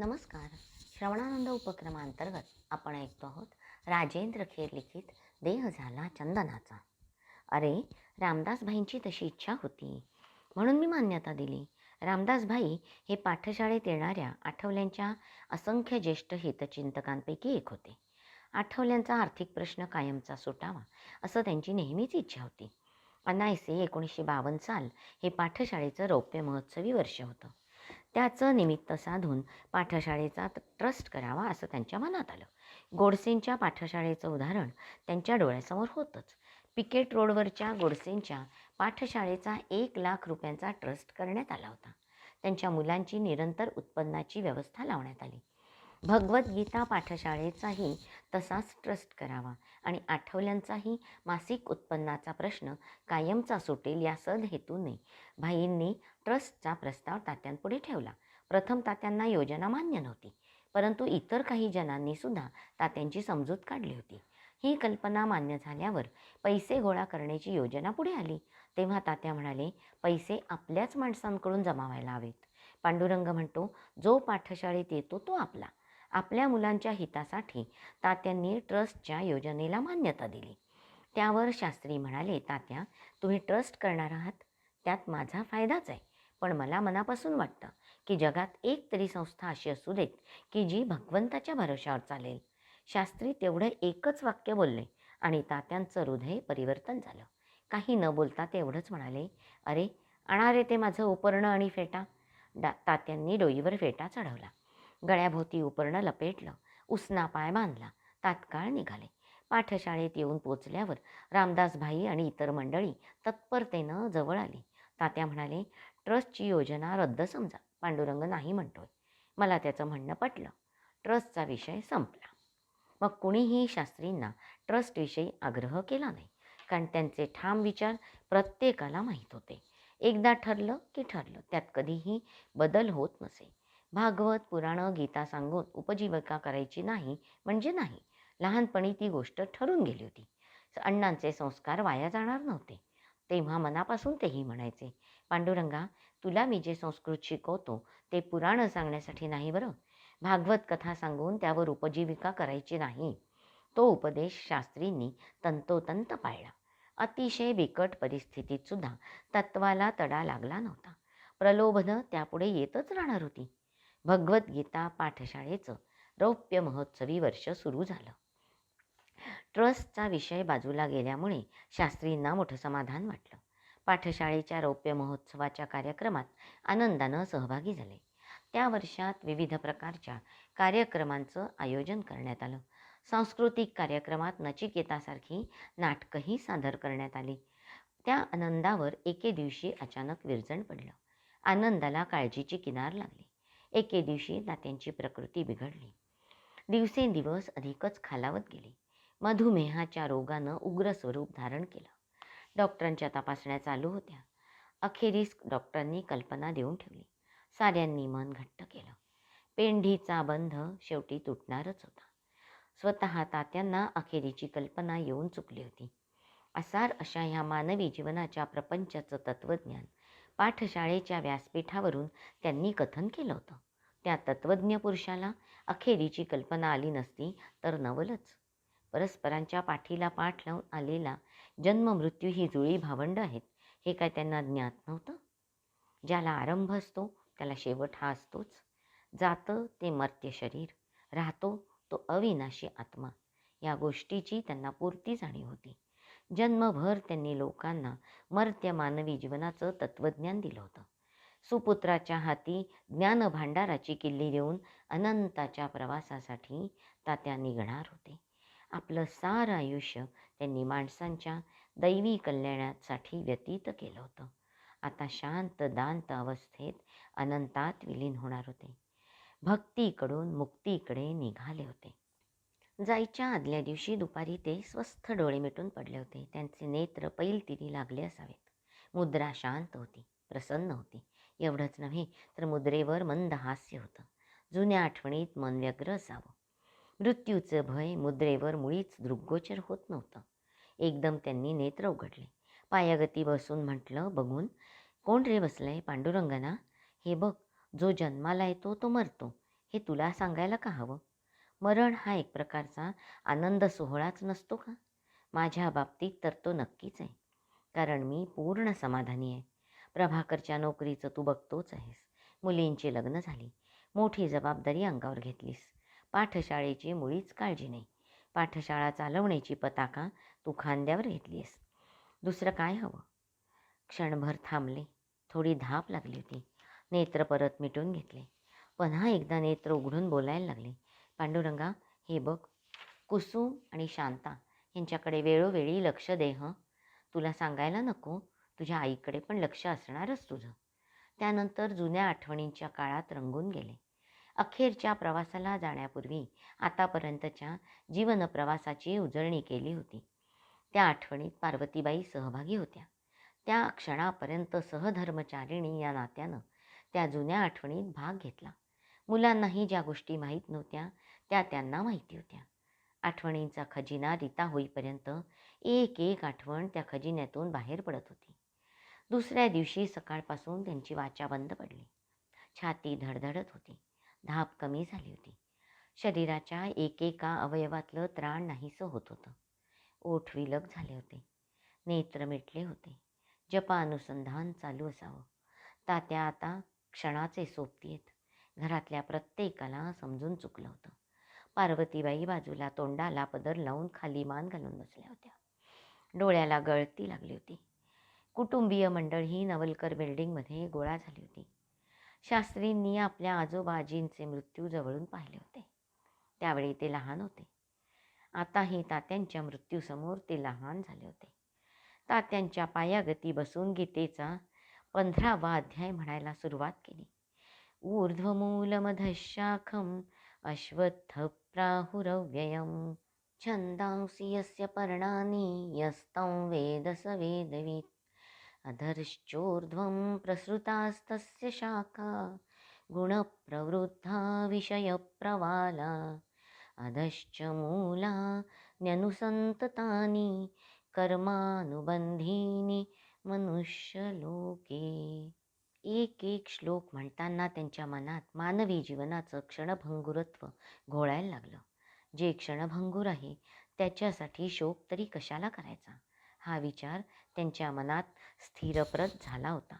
नमस्कार. श्रवणानंद उपक्रमांतर्गत आपण ऐकतो आहोत राजेंद्र खेर लिखित देह झाला चंदनाचा. अरे रामदासभाईंची तशी इच्छा होती. म्हणून मी मान्यता दिली. रामदासभाई हे पाठशाळेत येणाऱ्या आठवल्यांच्या असंख्य ज्येष्ठ हितचिंतकांपैकी एक होते. आठवल्यांचा आर्थिक प्रश्न कायमचा सुटावा असं त्यांची नेहमीच इच्छा होती. अनायसे एकोणीसशे बावन्न साल हे पाठशाळेचं रौप्य महोत्सवी वर्ष होतं. त्याचं निमित्त साधून पाठशाळेचा ट्रस्ट करावा असं त्यांच्या मनात आलं. गोडसेंच्या पाठशाळेचं उदाहरण त्यांच्या डोळ्यासमोर होतंच. पिकेट रोडवरच्या गोडसेंच्या पाठशाळेचा एक लाख रुपयांचा ट्रस्ट करण्यात आला होता. त्यांच्या मुलांची निरंतर उत्पन्नाची व्यवस्था लावण्यात आली. भगवद्गीता पाठशाळेचाही तसाच ट्रस्ट करावा आणि आठवल्यांचाही मासिक उत्पन्नाचा प्रश्न कायमचा सुटेल या सद हेतूने भाईंनी ट्रस्टचा प्रस्ताव तात्यांपुढे ठेवला. प्रथम तात्यांना योजना मान्य नव्हती परंतु इतर काही जणांनी सुद्धा तात्यांची समजूत काढली होती. ही कल्पना मान्य झाल्यावर पैसे गोळा करण्याची योजना पुढे आली. तेव्हा तात्या म्हणाले पैसे आपल्याच माणसांकडून जमावायला हवेत. पांडुरंग म्हणतो जो पाठशाळेत येतो तो आपला. आपल्या मुलांच्या हितासाठी तात्यांनी ट्रस्टच्या योजनेला मान्यता दिली. त्यावर शास्त्री म्हणाले तात्या तुम्ही ट्रस्ट करणार आहात? त्यात माझा फायदाच आहे. पण मला मनापासून वाटतं की जगात एक तरी संस्था अशी असू देत की जी भगवंताच्या भरोशावर चालेल. शास्त्री तेवढं एकच वाक्य बोलले आणि तात्यांचं हृदय परिवर्तन झालं. काही न बोलता ते एवढंच म्हणाले अरे आणा ते माझं उपरणं आणि फेटा. डा तात्यांनी डोईवर फेटा चढवला. गळ्याभोवती उपरणं लपेटलं. उसना पाय बांधला. तात्काळ निघाले. पाठशाळेत येऊन पोचल्यावर रामदासभाई आणि इतर मंडळी तत्परतेनं जवळ आली. तात्या म्हणाले ट्रस्टची योजना रद्द समजा. पांडुरंग नाही म्हणतोय. मला त्याचं म्हणणं पटलं. ट्रस्टचा विषय संपला. मग कुणीही शास्त्रींना ट्रस्टविषयी आग्रह केला नाही. कारण त्यांचे ठाम विचार प्रत्येकाला माहीत होते. एकदा ठरलं की ठरलं. त्यात कधीही बदल होत नसे. भागवत पुराणं गीता सांगून उपजीविका करायची नाही म्हणजे नाही. लहानपणी ती गोष्ट ठरून गेली होती. अण्णांचे संस्कार वाया जाणार नव्हते. तेव्हा मनापासून तेही म्हणायचे पांडुरंगा तुला मी जे संस्कृत शिकवतो ते पुराणं सांगण्यासाठी नाही बरं. भागवत कथा सांगून त्यावर उपजीविका करायची नाही. तो उपदेश शास्त्रींनी तंतोतंत पाळला. अतिशय बिकट परिस्थितीत सुद्धा तत्वाला तडा लागला नव्हता. प्रलोभनं त्यापुढे येतच राहणार होती. भगवद्गीता पाठशाळेचं रौप्य महोत्सवी वर्ष सुरू झालं. ट्रस्टचा विषय बाजूला गेल्यामुळे शास्त्रींना मोठं समाधान वाटलं. पाठशाळेच्या रौप्य महोत्सवाच्या कार्यक्रमात आनंदानं सहभागी झाले. त्या वर्षात विविध प्रकारच्या कार्यक्रमांचं आयोजन करण्यात आलं. सांस्कृतिक कार्यक्रमात नचिकेतासारखी नाटकंही सादर करण्यात आली. त्या आनंदावर एके दिवशी अचानक विरजण पडलं. आनंदाला काळजीची किनार लागली. एके दिवशी दात्यांची प्रकृती बिघडली. दिवसेंदिवस अधिकच खालावत गेली. मधुमेहाच्या रोगानं उग्र स्वरूप धारण केलं. डॉक्टरांच्या तपासण्या चालू होत्या. अखेरीस डॉक्टरांनी कल्पना देऊन ठेवली. साऱ्यांनी मन घट्ट केलं. पेंढीचा बंध शेवटी तुटणारच होता. स्वतः तात्यांना अखेरीची कल्पना येऊन चुकली होती. असार अशा ह्या मानवी जीवनाच्या प्रपंचाचं तत्त्वज्ञान पाठशाळेच्या व्यासपीठावरून त्यांनी कथन केलं होतं. त्या तत्त्वज्ञ पुरुषाला अखेरीची कल्पना आली नसती तर नवलच. परस्परांच्या पाठीला पाठ लावून आलेला जन्म मृत्यू ही जुळी भावंड आहेत. हे काय त्यांना ज्ञात नव्हतं? ज्याला आरंभ असतो त्याला शेवट हा असतोच. जातं ते मर्त्य शरीर राहतो तो अविनाशी आत्मा. या गोष्टीची त्यांना पूर्ती जाणीव होती. जन्मभर त्यांनी लोकांना मर्त्य मानवी जीवनाचं तत्त्वज्ञान दिलं होतं. सुपुत्राच्या हाती ज्ञानभांडाराची किल्ली देऊन अनंताच्या प्रवासासाठी तात्या निघणार होते. आपलं सारं आयुष्य त्यांनी माणसांच्या दैवी कल्याणासाठी व्यतीत केलं होतं. आता शांत दांत अवस्थेत अनंतात विलीन होणार होते. भक्तीकडून मुक्तीकडे निघाले होते. जायच्या आदल्या दिवशी दुपारी ते स्वस्थ डोळे मिटून पडले होते. त्यांचे नेत्र पैलतिरी लागले असावेत. मुद्रा शांत होती प्रसन्न होती. एवढंच नव्हे तर मुद्रेवर मंद हास्य होतं. जुन्या आठवणीत मन व्यग्र असावं. मृत्यूचं भय मुद्रेवर मुळीच दृग्गोचर होत नव्हतं. एकदम त्यांनी नेत्र उघडले. पायागती बसून म्हटलं बघून कोण रे बसलंय पांडुरंगना? हे बघ जो जन्माला येतो तो मरतो. हे तुला सांगायला का हवं? मरण हा एक प्रकारचा आनंद सोहळाच नसतो का? माझ्या बाबतीत तर तो नक्कीच आहे. कारण मी पूर्ण समाधानी आहे. प्रभाकरच्या नोकरीचं तू बघतोच आहेस. मुलींची लग्न झाली. मोठी जबाबदारी अंगावर घेतलीस. पाठशाळेची मुळीच काळजी नाही. पाठशाळा चालवण्याची पताका तू खांद्यावर घेतलीस दुसरं काय हवं? क्षणभर थांबले. थोडी धाप लागली होती. नेत्र परत मिटून घेतले. पुन्हा एकदा नेत्र उघडून बोलायला लागले. पांडुरंगा हे बघ कुसुम आणि शांता यांच्याकडे वेळोवेळी लक्ष दे हं. तुला सांगायला नको तुझ्या आईकडे पण लक्ष असणारच तुझं. त्यानंतर जुन्या आठवणींच्या काळात रंगून गेले. अखेरच्या प्रवासाला जाण्यापूर्वी आतापर्यंतच्या जीवनप्रवासाची उजळणी केली होती. त्या आठवणीत पार्वतीबाई सहभागी होत्या. त्या क्षणापर्यंत सहधर्मचारिणी या नात्यानं त्या जुन्या आठवणीत भाग घेतला. मुलांनाही ज्या गोष्टी माहीत नव्हत्या त्या त्यांना माहिती होत्या. आठवणींचा खजिना रिता होईपर्यंत एक एक आठवण त्या खजिन्यातून बाहेर पडत होती. दुसऱ्या दिवशी सकाळपासून त्यांची वाचा बंद पडली. छाती धडधडत होती. धाप कमी झाली होती. शरीराच्या एकेका अवयवातलं त्राण नाहीसं होत होतं. ओठ विलग झाले होते. नेत्र मिटले होते. जपानुसंधान चालू असावं. तात्या आता क्षणाचे सोबतीयेत घरातल्या प्रत्येकाला समजून चुकलं होतं. पार्वतीबाई बाजूला तोंडाला पदर लावून खाली मान घालून बसल्या होत्या. डोळ्याला गळती लागली होती. कुटुंबीय मंडळ ही नवलकर बिल्डिंगमध्ये गोळा झाली होती. शास्त्रींनी आपल्या आजोबाजींचे मृत्यू जवळून पाहिले होते. त्यावेळी ते लहान होते. आताही तात्यांच्या मृत्यूसमोर ते लहान झाले होते. तात्यांच्या पायागती बसून गीतेचा पंधरावा अध्याय म्हणायला सुरुवात केली. ऊर्ध्वमूलमधशाखम अश्वत्थ प्राहुरव्ययम यस्य पर्णानि यस्तं वेद स वेदवित्। अधर्श्चोर्ध्वं प्रसृतास्तस्य शाखा गुणप्रवृद्धा विषयप्रवाला। अधश्च मूला न्यनुसन्ततानि कर्मानुबन्धीनि मनुष्यलोके। एक एक श्लोक म्हणताना त्यांच्या मनात मानवी जीवनाचं क्षणभंगुरत्व घोळायला लागलं. जे क्षणभंगूर आहे त्याच्यासाठी शोक तरी कशाला करायचा? हा विचार त्यांच्या मनात स्थिरप्रत झाला होता.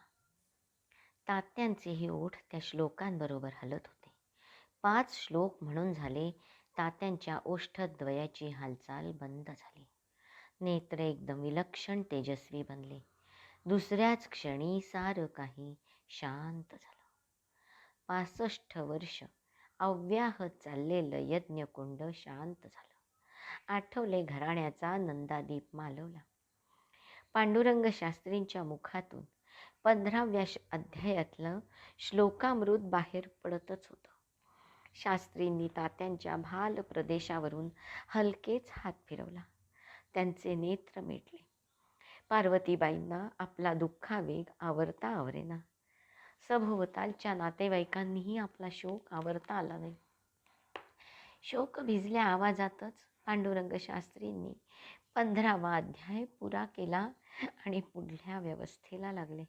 तात्यांचे हे ओठ त्या श्लोकांबरोबर हलत होते. पाच श्लोक म्हणून झाले तात्यांच्या ओष्ठद्वयाची हालचाल बंद झाली. नेत्र एकदम विलक्षण तेजस्वी बनले. दुसऱ्याच क्षणी सारं काही शांत झालं. पासष्ट वर्ष अव्याहत चाललेलं यज्ञकुंड शांत झालं. आठवले घराण्याचा नंदादीप मालवला. पांडुरंग शास्त्रींच्या मुखातून पंधराव्या श अध्यायातलं श्लोकामृत बाहेर पडतच होतं. शास्त्रींनी तात्यांच्या भाल प्रदेशावरून हलकेच हात फिरवला. त्यांचे नेत्र मिटले. पार्वतीबाईंना आपला दुःखावेग आवरता आवरेना. सभोवतालच्या नातेवाईकांनीही आपला शोक आवरता आला नाही. शोक भिजल्या आवाजातच पांडुरंग शास्त्रींनी पंधरावा अध्याय पुरा केला आणि पुढल्या व्यवस्थेला लागले.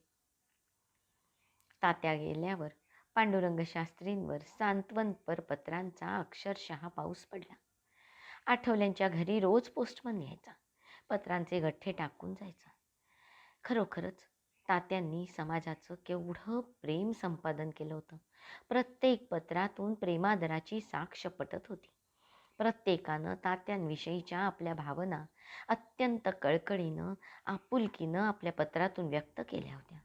तात्या गेल्यावर पांडुरंग शास्त्रींवर सांत्वनपर पत्रांचा अक्षरशः पाऊस पडला. आठवल्यांच्या घरी रोज पोस्टमन यायचा. पत्रांचे गठ्ठे टाकून जायचा. खरोखरच तात्यांनी समाजाचं केवढं प्रेम संपादन केलं होतं. प्रत्येक पत्रातून प्रेमादराची साक्ष पटत होती. प्रत्येकानं तात्यांविषयीच्या आपल्या भावना अत्यंत कळकळीनं आपुलकीनं आपल्या पत्रातून व्यक्त केल्या होत्या.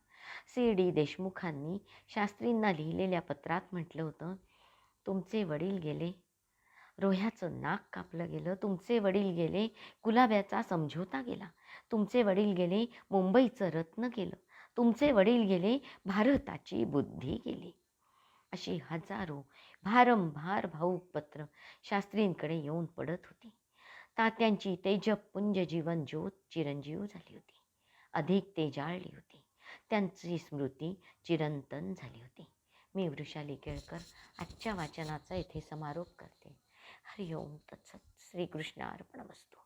सी. डी. देशमुखांनी शास्त्रींना लिहिलेल्या पत्रात म्हटलं होतं तुमचे वडील गेले रोह्याचं नाक कापलं गेलं तुमचे वडील गेले गुलाब्याचा समझोता गेला तुमचे वडील गेले मुंबईचं रत्न गेलं तुमचे वडील गेले भारताची बुद्धी गेली. अशी हजारो भारंभार भाऊक पत्र शास्त्रींकडे येऊन पडत होती. तात्यांची तेजपुंज जीवन ज्योत चिरंजीव झाली होती. अधिक तेजाळली होती. त्यांची स्मृती चिरंतन झाली होती. मी वृषाली केळकर आजच्या वाचनाचा येथे समारोप करते. हरिओम तत्सत. श्रीकृष्ण अर्पण वस्तू.